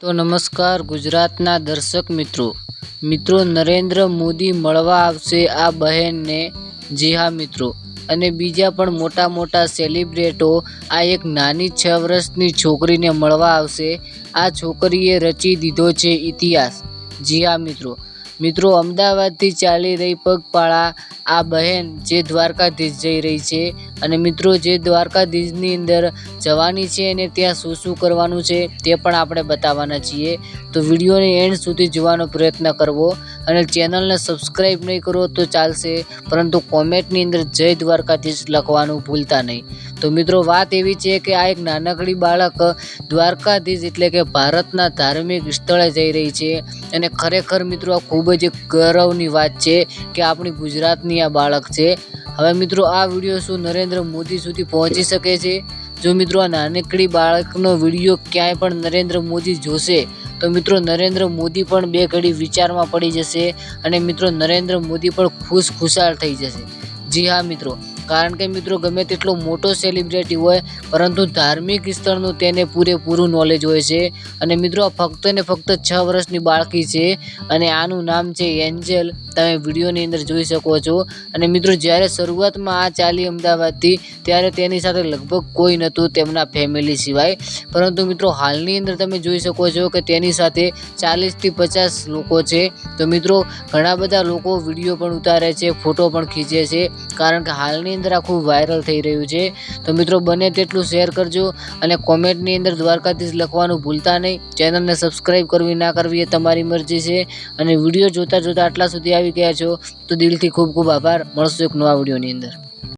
તો નમસ્કાર ગુજરાતના દર્શક મિત્રો. મિત્રો, નરેન્દ્ર મોદી મળવા આવશે આ બહેનને. જી હા, મિત્રો. અને બીજા પણ મોટા મોટા સેલિબ્રેટો આ એક નાની છ વર્ષની છોકરીને મળવા આવશે. આ છોકરીએ રચી દીધો છે ઇતિહાસ. જી હા, મિત્રો. મિત્રો, અમદાવાદથી ચાલી રહી પગપાળા આ બહેન જે દ્વારકાધીશ જઈ રહી છે અને મિત્રો, જે દ્વારકાધીશની અંદર જવાની છે અને ત્યાં શું શું કરવાનું છે તે પણ આપણે બતાવવાના છીએ. તો વિડીયોને એન્ડ સુધી જોવાનો પ્રયત્ન કરવો અને ચેનલને સબસ્ક્રાઈબ નહીં કરો તો ચાલશે, પરંતુ કોમેન્ટની અંદર જય દ્વારકાધીશ લખવાનું ભૂલતા નહીં. તો મિત્રો, વાત એવી છે કે આ એક નાનકડી બાળક દ્વારકાધીશ એટલે કે ભારતના ધાર્મિક સ્થળે જઈ રહી છે અને ખરેખર મિત્રો આ ખૂબ જ એક ગૌરવની વાત છે કે આપણી ગુજરાતની આ બાળક છે. હવે મિત્રો, આ વીડિયો શું નરેન્દ્ર મોદી સુધી પહોંચી શકે છે? જો મિત્રો, આ નાનકડી બાળકનો વીડિયો ક્યાંય પણ નરેન્દ્ર મોદી જોશે, તો મિત્રો, નરેન્દ્ર મોદી પણ બે ઘડી વિચારમાં પડી જશે અને મિત્રો, નરેન્દ્ર મોદી પણ ખુશ ખુશાલ થઈ જશે. જી હા, મિત્રો. કારણ કે મિત્રો ગમે તેટલો મોટો સેલિબ્રિટી હોય, પરંતુ ધાર્મિક સ્થળનું તેને પૂરેપૂરું નોલેજ હોય છે. અને મિત્રો ફક્ત ને ફક્ત છ વર્ષની બાળકી છે અને આનું નામ છે એન્જલ. તમે વિડીયોની અંદર જોઈ શકો છો. અને મિત્રો જ્યારે શરૂઆતમાં આ ચાલી અમદાવાદથી, ત્યારે તેની સાથે લગભગ કોઈ નહોતું તેમના ફેમિલી સિવાય. પરંતુ મિત્રો હાલની અંદર તમે જોઈ શકો છો કે તેની સાથે ચાલીસથી પચાસ લોકો છે. તો મિત્રો ઘણા બધા લોકો વીડિયો પણ ઉતારે છે, ફોટો પણ ખીંચે છે. કારણ કે હાલની અંદર આ ખૂબ વાયરલ થઈ રહ્યું છે. તો મિત્રો, બને તેટલું શેર કરજો અને કોમેન્ટની અંદર દ્વારકાધીશ લખવાનું ભૂલતા નહીં. ચેનલને સબસ્ક્રાઈબ કરવી ના કરવી એ તમારી મરજી છે. અને વીડિયો જોતાં જોતાં આટલા સુધી આવી ગયા છો, તો દિલથી ખૂબ ખૂબ આભાર. મળશું એક નવા વિડીયોની અંદર.